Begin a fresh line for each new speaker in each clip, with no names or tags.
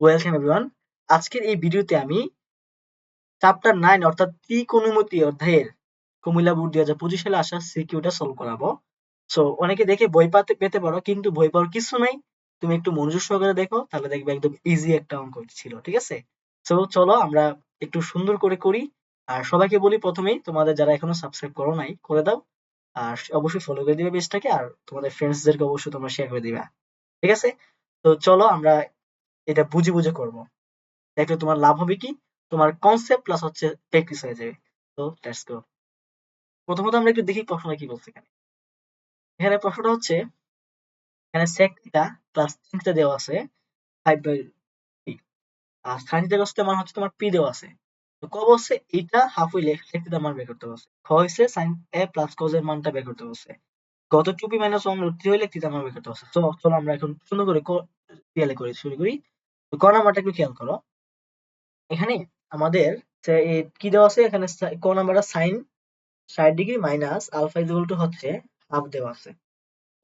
Welcome everyone আজকের এই ভিডিওতে আমি চ্যাপ্টার নাইন অর্থাৎ ত্রিকোণমিতি অধ্যায়ের কুমিল্লা বোর্ড দুই হাজার পঁচিশ সালে আসা সিকিউটা সলভ করাবো। সো অনেকে দেখে বই পাতে, পেতে পারো, কিন্তু বই পাওয়ার কিছু নাই। তুমি একটু মনোযোগ সহকারে দেখো, তাহলে দেখবে একদম ইজি একটা অঙ্ক ছিল, ঠিক আছে? সো চলো আমরা একটু সুন্দর করে করি। আর সবাইকে বলি প্রথমেই, তোমাদের যারা এখনও সাবস্ক্রাইব করো নাই, করে দাও। আর অবশ্যই ফলো করে দিবে পেজটাকে আর তোমাদের ফ্রেন্ডসদেরকে অবশ্যই তোমরা শেয়ার করে দিবা। ঠিক আছে? তো চলো আমরা এটা বুঝে বুঝে করব। দেখলে তোমার লাভ হবে কি? তোমার কনসেপ্ট প্লাস হচ্ছে প্র্যাকটিস হয়ে যাবে। তো লেটস গো প্রথমত আমরা একটু দেখি প্রশ্নটা কি বলছে এখানে। এখানে প্রশ্নটা হচ্ছে, এখানে থিটা প্লাস থিটা দেওয়া আছে 5 বাই p আর sin থিটা cos মান হচ্ছে তোমার p দেওয়া আছে। তো ক বলছে? এইটা হাফ হইলে sec থিটা মান বের করতে বলছে। খ হইছে sin a প্লাস cos এর মানটা বের করতে বলছে। গত 2p মাইনাস 1 রুট 3 হইলে থিটা মান বের করতে বলছে। তো চলো আমরা এখন সুন্দর করে খেয়াল করে, শুরু করি। ক নাম্বারটা একটু খেয়াল করো। এখানে আমাদের কি দেওয়া আছে? এখানে ক নাম্বারটা সাইন ষাট degree minus alpha is to হচ্ছে হাফ দেওয়া আছে।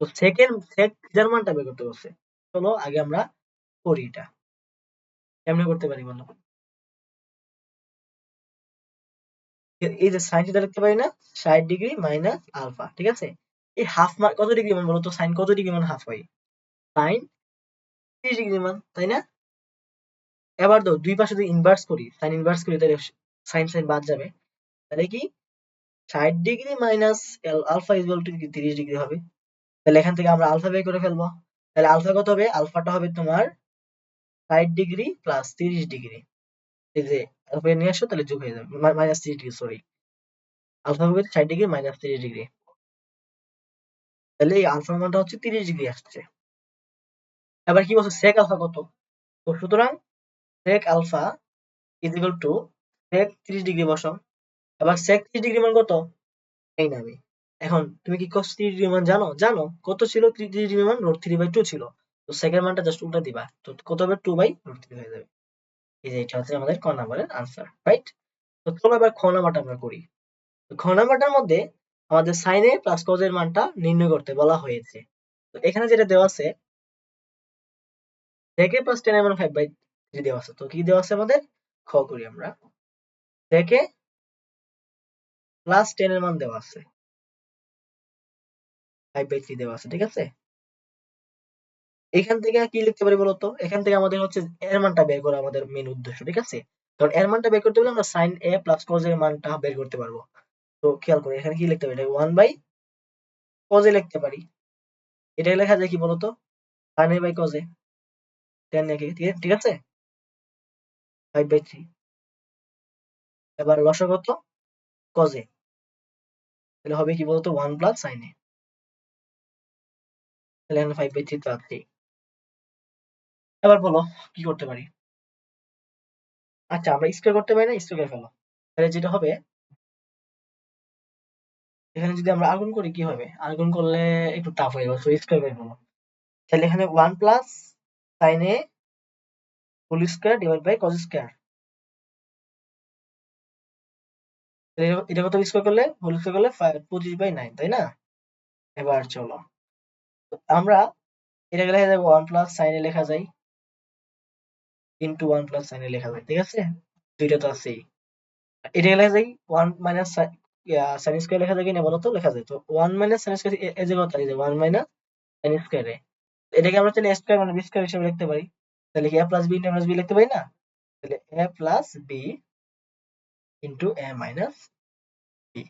তো সেকেন্ড সেক থিটার মানটা বের করতে বলছে, চলো আগে আমরা করি এটা। কেমনে করতে পারি বলো? এই যে সাইন থিটা লিখতে পারি না, ষাট ডিগ্রি মাইনাস আলফা ঠিক আছে? এই হাফ মান কত ডিগ্রি মান বলো তো? সাইন কত ডিগ্রি মান হাফ হয় সাইন ত্রিশ ডিগ্রি মান, তাই না? এবার দাও দুই পাশে যদি ইনভার্স করি সাইন ইনভার্স করি, তাহলে সাইন সাইন বাদ যাবে। তাহলে কি? ষাট degree minus alpha is to তিরিশ ডিগ্রি হবে। তাহলে এখান থেকে আমরা আলফা বের করে ফেলব। তাহলে আলফা কত হবে? আলফাটা হবে তোমার ষাট ডিগ্রি প্লাস তিরিশ ডিগ্রি। এই যে আলফা নিয়ে আসো তাহলে যোগ হয়ে যাবে। মাইনাস তিরিশ ডিগ্রি সরি আলফা হবে ষাট ডিগ্রি মাইনাস তিরিশ ডিগ্রি। তাহলে এই আলফার মানটা হচ্ছে তিরিশ ডিগ্রি আসছে। এবার কি বলছে? সেক আলফা কত? তো সুতরাং sec alpha is equal to sec ত্রিশ ডিগ্রি বসাও এবার সেক ত্রিশ ডিগ্রি মান কত? এই না আমি। এখন, তুমি কি cos 30 ডিগ্রি মান জানো? জানো। কত ছিল 30 ডিগ্রি মান? রুট 3 বাই 2 ছিল। তো সেকেন্ড মানটা জাস্ট উল্টা দিবা। তো কত হবে? 2 বাই রুট 3 হয়ে যাবে। এই যে এটা হচ্ছে আমাদের ক নাম্বারের আনসার রাইট তো চলো এবার খ নাম্বারটা আমরা করি। খ নাম্বারটার মধ্যে আমাদের সাইনে প্লাস কজ এর মানটা নির্ণয় করতে বলা হয়েছে। তো এখানে যেটা দেওয়া আছে প্লাস এর বাই দেওয়া আছে। তো কি দেওয়া আছে আমাদের? খ করি আমরা। দেখে প্লাস টেন এর মান দেওয়া আছে। ফাইভ বাই থ্রি দেওয়া আছে, ঠিক আছে? এখান থেকে কি লিখতে পারি বলতো? এখান থেকে আমাদের হচ্ছে এর মানটা বের করা আমাদের মেন উদ্দেশ্য, ঠিক আছে? কারণ এর মানটা বের করতে হলে আমরা সাইন এ প্লাস কজ এর মানটা বের করতে পারব। তো খেয়াল করে, এখানে কি লিখতে পারি? এটা ওয়ান বাই কজে লিখতে পারি। এটা লেখা যায় কি বলতো? Sine A by cos A tan A ঠিক আছে? এবার কত তাহলে হবে কি বলতো? তাহলে এবার বলো, কি করতে পারি? আচ্ছা আমরা স্কোয়ার করতে পারি না? স্কোয়ার ফেলো। তাহলে যেটা হবে, এখানে যদি আমরা আগুন করি, কি হবে? আগুন করলে একটু টাফ হয়ে যাবে স্কোয়ার করে তাহলে এখানে one plus sine whole square divide by cos square এটা কত স্কোয়ার করলে? হোল স্কোয়ার করলে পঁচিশ বাই নাইন তাই না? এবার চলো। আমরা এটাকে লেখা যাবে ওয়ান প্লাস সাইনে লেখা যায়। ইন্টু ওয়ান প্লাস সাইনে লেখা যায়, ঠিক আছে? দুইটা তো আছেই। এটাকে লেখা যায় ওয়ান মাইনাস সাইন স্কোয়ার লেখা যায় কিনা বলো তো লেখা যায়। তো one minus sine square A যে কথা যে ওয়ান মাইনাস সাইন স্কোয়ারে এটাকে আমরা তাহলে স্কোয়ার মানে বি স্কোয়ার হিসেবে লিখতে পারি। তাহলে কি A plus B into B লিখতে পারি না? তাহলে A plus B into A minus B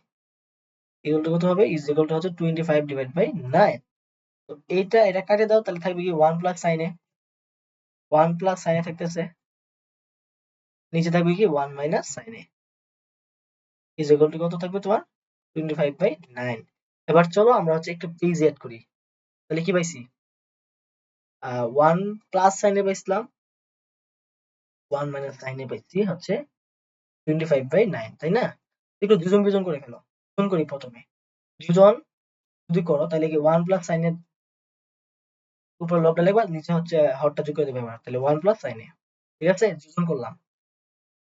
equal to কত হবে? ইজ ইকুয়াল টু হচ্ছে twenty five divide by nine তো এইটা, এটা কাটে দাও, তাহলে থাকবে কি ওয়ান প্লাস সাইনে ওয়ান প্লাস সাইনে থাকতেছে। নিচে থাকবে কি ওয়ান মাইনাস সাইনে ইজ ইকুয়াল টু কত থাকবে তোমার? টোয়েন্টি ফাইভ বাই নাইন এবার চলো আমরা হচ্ছে একটু পেজ এড করি। তাহলে কি পাইছি? ওয়ান প্লাস সাইনে পাইছিলাম। ওয়ান মাইনাস সাইনে পাইছি হচ্ছে টোয়েন্টি ফাইভ বাই নাইন তাই না? একটু দুজন দুজন করে ফেলো দুজন করি প্রথমে। দুজন যদি করো, তাহলে কি ওয়ান প্লাস লবটা নিচে হচ্ছে হরটা যোগ করে দেবে আমার তাহলে ওয়ান প্লাস সাইনে ঠিক আছে? যোজন করলাম।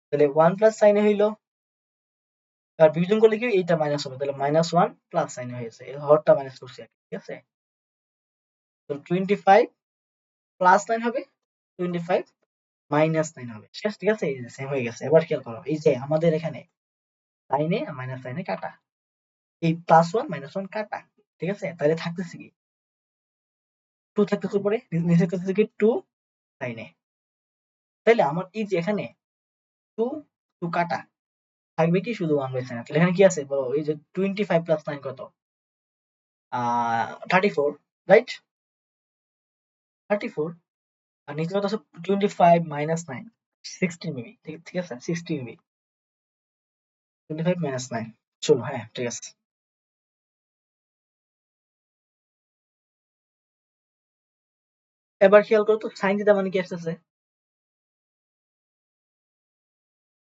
তাহলে ওয়ান প্লাস সাইনে হইল। আর বিভাজন করলে কি, এইটা মাইনাস হবে। তাহলে মাইনাস ওয়ান প্লাস সাইনে হয়েছে হরটা মাইনাস করছি ঠিক আছে? তো টোয়েন্টি ফাইভ প্লাস নাইন হবে টোয়েন্টি ফাইভ মাইনাস নাইন হবে। ঠিক আছে? এই যে সেম হয়ে গেছে। এবার খেয়াল করো, এই যে আমাদের এখানে সাইনে মাইনাস সাইনে কাটা। এই প্লাস ওয়ান মাইনাস ওয়ান কাটা। ঠিক আছে? তাহলে থাকতেছে কি? টু থাকতেছে উপরে, নিচে থাকতেছে কি? টু সাইনে তাইলে আমার এই যে এখানে টু টু কাটা। থাকবে কি? শুধু ওয়ান বাই তাহলে এখানে কি আছে? বলো, এই যে টোয়েন্টি ফাইভ প্লাস নাইন কত? Thirty four right thirty four আর নিচে কত আছে? Twenty five minus nine sixteen মিবি ঠিক আছে? সিক্সটিন মিবি টোয়েন্টি ফাইভ চলো হ্যাঁ ঠিক আছে। এবার খেয়াল করো তো সাইন থিটা মানে কি আসতেছে?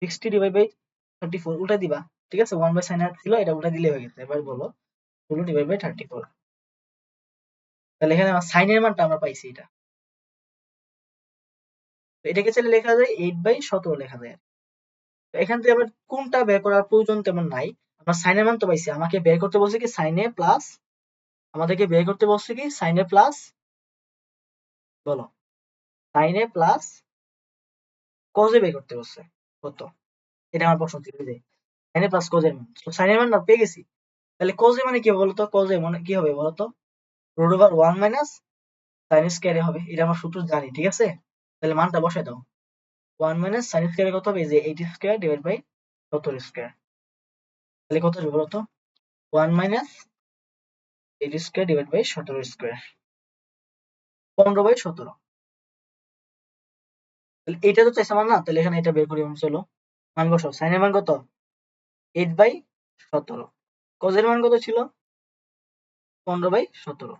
Sixty divide by thirty four উল্টা দিবা, ঠিক আছে? ওয়ান বাই সাইন ছিল, এটা উল্টা দিলে হয়ে গেছে। এবার বলো ষোলো ডিভাইড বাই থার্টি ফোর তাহলে এখানে সাইনের মানটা আমরা পাইছি এটা। এটাকে চাইলে লেখা যায় এইট বাই সতেরো লেখা যায়। এখান থেকে আমরা কোনটা বের করার প্রয়োজন তেমন নাই। আমরা সাইনের মান তো পাইছি। আমাকে বের করতে বলছে কি সাইনে প্লাস আমাদেরকে বের করতে বলছে কি সাইনে প্লাস বলো সাইনে প্লাস কজে বের করতে বলছে। কত? এটা আমার প্রশ্ন ছিল যে সাইনে প্লাস কজের মান। সাইনের মান পেয়ে গেছি। তাহলে কজে মানে কি বলতো? কজে মানে কি হবে বলতো? Root over one minus sine স্কোয়ারে হবে। এটা আমরা সূত্র জানি, ঠিক আছে? তাহলে মানটা বসাই দাও। ওয়ান মাইনাস সাইন স্কোয়ারে কত হবে? যে এইট স্কোয়ার ডিভাইড বাই সত্তর স্কোয়ার তাহলে কত হবে বলতো? One minus eight square divide by সতেরো স্কোয়ার পনেরো বাই সতেরো। তাহলে এটা তো চাইছে আমার না? তাহলে এখানে এটা বের করি চলো। মান বসাও। সাইনের মান কত? এইট বাই সতেরো। কজের মান কত ছিল? পনেরো বাই সতেরো।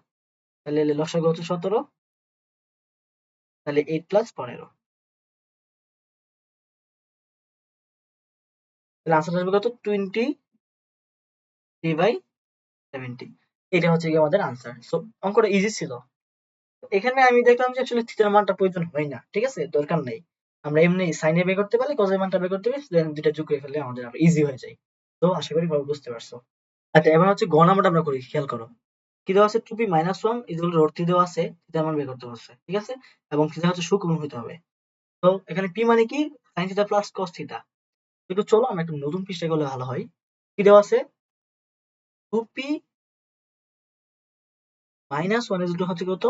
তাহলে লসাগু হচ্ছে সতেরো। তাহলে এইট প্লাস পনেরো। এখানে আমি দেখলাম যে আসলে মানটা প্রয়োজন হয় না, ঠিক আছে? দরকার নেই। আমরা এমনি সাইনে বের করতে মানটা বের করতে পারি আমাদের ইজি হয়ে যায়। তো আশা করি বুঝতে পারছ। আচ্ছা এবার হচ্ছে আমরা করি, খেয়াল করো। কি দেওয়া আছে? Two P minus one equal root three দেওয়া আছে থিটার মান বের করতে বলছে, ঠিক আছে? এবং থিটা হচ্ছে সুকোণ হইতে হবে। তো এখানে পি মানে কি? Sine theta plus cos theta একটু চলো, আমরা একটু নতুন পৃষ্ঠায় গেলে ভালো হয়। কি দেওয়া আছে? Two P minus one is হচ্ছে কত?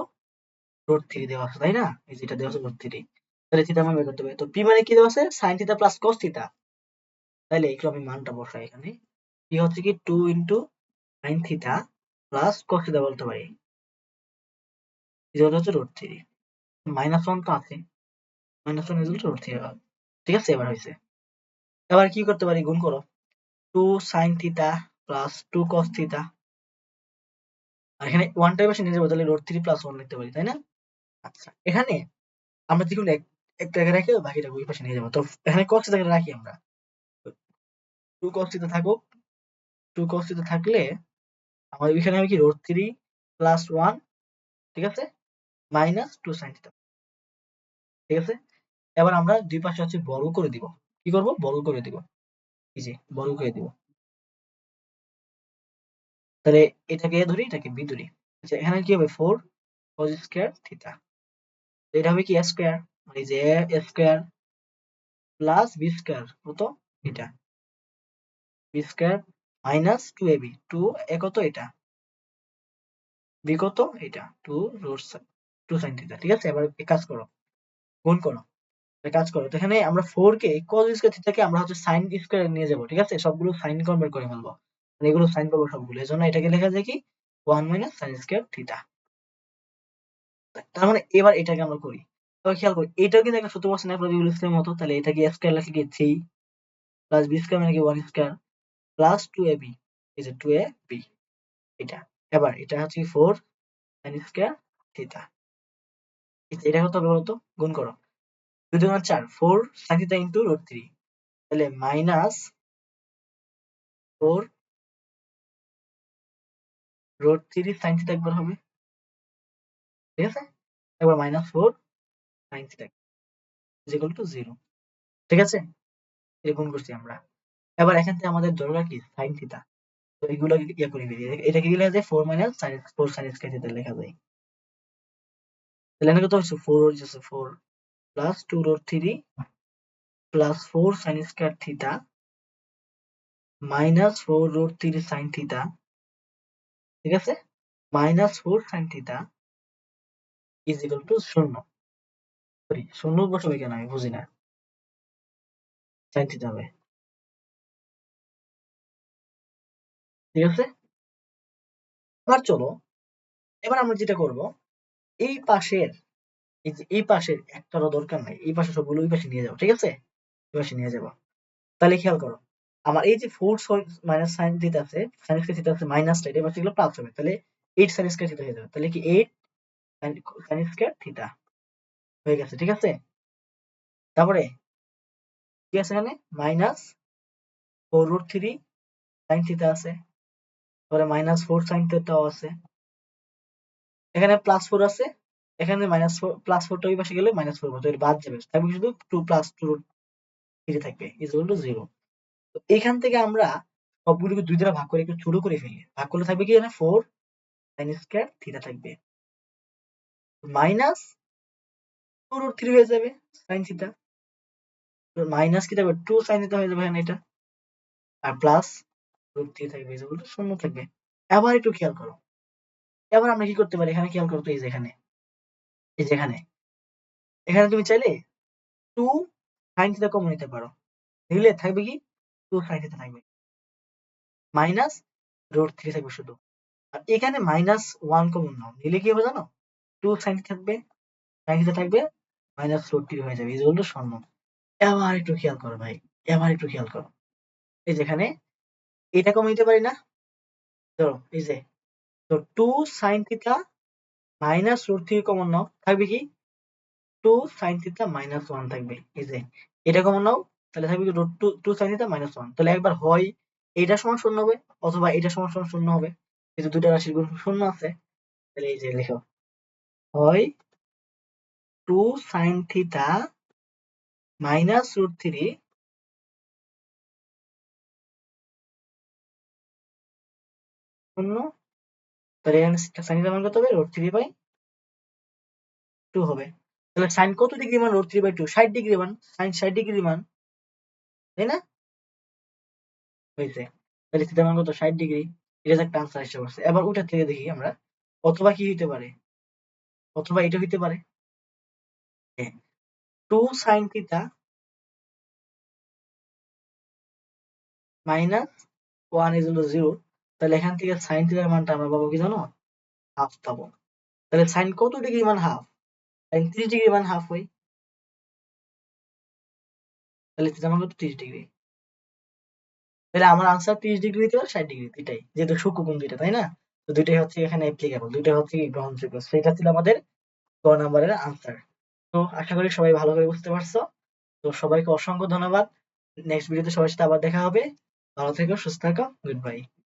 রোড থ্রি দেওয়া আছে, তাই না? এই যেটা দেওয়া আছে রোড থ্রি তাহলে থিটা মান বের করতে হবে। তো পি মানে কি দেওয়া আছে? Sine theta plus cos theta তাহলে এইগুলো আমি মানটা বসাই এখানে। পি হচ্ছে কি two into sine theta plus cos theta বলতে পারি। ইজ হচ্ছে রোড থ্রি মাইনাস ওয়ান তো আছে। Minus one is root three ঠিক আছে, এবার হয়েছে। এবার কি করতে পারি? গুণ করো। Two sine theta plus two cos theta আর এখানে ওয়ান টাইম পাশে যাব তাহলে রোড থ্রি প্লাস ওয়ান লিখতে পারি, তাই না? আচ্ছা এখানে আমরা দেখুন এক জায়গায় রাখি বাকিটা ওই পাশে নিয়ে যাব। তো এখানে কস থিটা রাখি আমরা। টু কস থিটা থাকুক টু কস থিটা থাকলে আমাদের এখানে হবে কি রোড থ্রি প্লাস ওয়ান ঠিক আছে? মাইনাস টু সাইন থিটা ঠিক আছে? এবার আমরা দুই পাশে হচ্ছে বর্গ করে দিব। কি করব? বর্গ করে দিব। এই যে বর্গ করে দিব। তাহলে এটাকে এ ধরি, এটাকে বি ধরি। আচ্ছা এখানে কি হবে? ফোর কজ স্কোয়ার থিটা এটা হবে কি? স্কোয়ার মানে যে A square plus B square কত? এটা B square minus two A B, two A কত এটা? বিগত এটা? Two root two sine theta, ঠিক আছে? এবার কাজ করো, গুণ করো কাজ করো। এখানে আমরা ফোর কে কজ স্কোয়ার থিটাকে আমরা হচ্ছে সাইন স্কোয়ার নিয়ে যাব, ঠিক আছে? সবগুলো সাইন কনভার্ট করে ফেলব। মানে এগুলো সাইন পাবো সবগুলো এই জন্য এটাকে লেখা যায় কি? One minus sine square theta তার মানে এবার এটাকে আমরা করি। তবে খেয়াল করি, এটাও কিন্তু একটা না রবিউল ইসলামের মতো, তাহলে এটাকে স্কোয়ার লেখা কি? থ্রি প্লাস বি স্কোয়ার মানে কি one square plus two A B এই যে টু এ বি এটা। এবার এটা হচ্ছে ফোর সাইন স্কোয়ার থিটা এটা কত হবে বলতো? গুণ করো। দুই দুগুণ চার four sine theta into root three তাহলে minus four root three sine theta একবার হবে। ঠিক আছে? একবার minus four sine theta is equal to zero ঠিক আছে? গুণ করছি আমরা। এবার এখান থেকে আমাদের দরকার কি সাইন থিটা তো এগুলো ইয়ে করে বেরিয়ে এটাকে কি লেখা যায় four minus sine four sine square theta লেখা যায়। তাহলে কত হচ্ছে? ফোর হচ্ছে four plus two root three plus four sine square theta minus four root three sine theta ঠিক আছে? Minus four sine theta is equal to শূন্য। Sorry শূন্য বসাবে কেন আমি? বুঝি না। সাইন থিটা হবে। ঠিক আছে? এবার চলো, এবার আমরা যেটা করব, এই পাশের, এই এই পাশের একটারও দরকার নাই, এই পাশে সবগুলো ওই পাশে নিয়ে যাব ঠিক আছে? ওই পাশে নিয়ে যাব। তাহলে খেয়াল করো, আমার এই যে ফোর মাইনাস সাইন দিতে আছে সাইন স্কয়ার থিটা আছে মাইনাস টা এবার সেগুলো প্লাস হবে, তাহলে এইট সাইন স্কয়ার থিটা হয়ে যাবে। তাহলে কি এইট সাইন স্কয়ার থিটা হয়ে গেছে, ঠিক আছে? তারপরে কি আছে এখানে? Minus four root three sine theta আছে। তারপরে মাইনাস ফোর সাইন থিটাও আছে। এখানে প্লাস ফোর আছে, এখানে মাইনাস ফোর প্লাস ফোরটা ওই পাশে গেলে মাইনাস ফোর তো বাদ যাবে। থাকবে শুধু টু প্লাস টু থ্রি থাকবে ইজ টু জিরো তো এখান থেকে আমরা সবগুলোকে দুই দ্বারা ভাগ করে একটু ছোট করে ফেলি। ভাগ করলে থাকবে কি এখানে? ফোর সাইন স্কয়ার থিটা থাকবে। মাইনাস টু রুট থ্রি হয়ে যাবে সাইন থিটা মাইনাস কি থাকবে? টু সাইন থিটা হয়ে যাবে এখানে এটা। আর প্লাস রুট থ্রি থাকবে যেগুলো শূন্য থাকবে। আবার একটু খেয়াল করো। এবার আমরা কি করতে পারি? এখানে খেয়াল করো তো, এই যে এখানে। এই যে এখানে। তুমি চাইলে টু সাইন থিটা কমন নিতে পারো। নিলে থাকবে কি? টু সাইন থিটা থাকবে। মাইনাস রুট থ্রি থাকবে শুধু। আর এখানে মাইনাস ওয়ান কমন নাও। নিলে কি হবে জানো? টু সাইন থাকবে। সাইন থিটা থাকবে মাইনাস রুট থ্রি হয়ে যাবে। এই যে শূন্য। এবার একটু খেয়াল করো ভাই। এবার একটু খেয়াল করো। এই যেখানে এটা কমে নিতে পারি না? ধরো, এই যে, তো two sine theta minus root three common নাও, থাকবে কি? Two sine theta minus one থাকবে, এই যে, এটা কমন নাও, তাহলে থাকবে কি two two sine theta minus one তাহলে একবার হয়, এটা সমান শূন্য হবে, অথবা এটা সমান সমান শূন্য হবে কিন্তু দুটা রাশির গুণ শূন্য আছে, তাহলে এই যে লেখো, হয় two sine theta minus root three শূন্য। তাহলে এখানে সাইন থিটা মান কত হবে? রুট থ্রি বাই টু হবে। তাহলে সাইন কত ডিগ্রি মান? রুট থ্রি বাই টু ষাট ডিগ্রি মান। সাইন ষাট ডিগ্রি মান, তাই না? হয়েছে। তাহলে থিটা মান কত? ষাট ডিগ্রি এটা একটা আনসার এসে পড়ছে এবার ওটা থেকে দেখি আমরা, অথবা কি হইতে পারে? অথবা এটা হইতে পারে? Two sine theta minus one is zero তাহলে এখান থেকে সাইন থিটার মানটা আমরা পাবো কি জানো? হাফ পাবো। তাহলে সাইন কত ডিগ্রি মান হাফ সাইন ত্রিশ ডিগ্রি মান হাফ হয় তাহলে থিটা মান কত? ত্রিশ ডিগ্রি তাহলে আমার আনসার ত্রিশ ডিগ্রি দিতে পারে ষাট ডিগ্রি দুইটাই। যেহেতু সূক্ষ্মকোণ দুইটা, তাই না? তো দুইটাই হচ্ছে এখানে অ্যাপ্লিকেবল দুইটাই হচ্ছে কি গ্রহণযোগ্য সেটা ছিল আমাদের ক নাম্বারের আনসার তো আশা করি সবাই ভালো করে বুঝতে পারছ। তো সবাইকে অসংখ্য ধন্যবাদ। নেক্সট ভিডিওতে সবার সাথে আবার দেখা হবে। ভালো থেকো, সুস্থ থাকো গুড বাই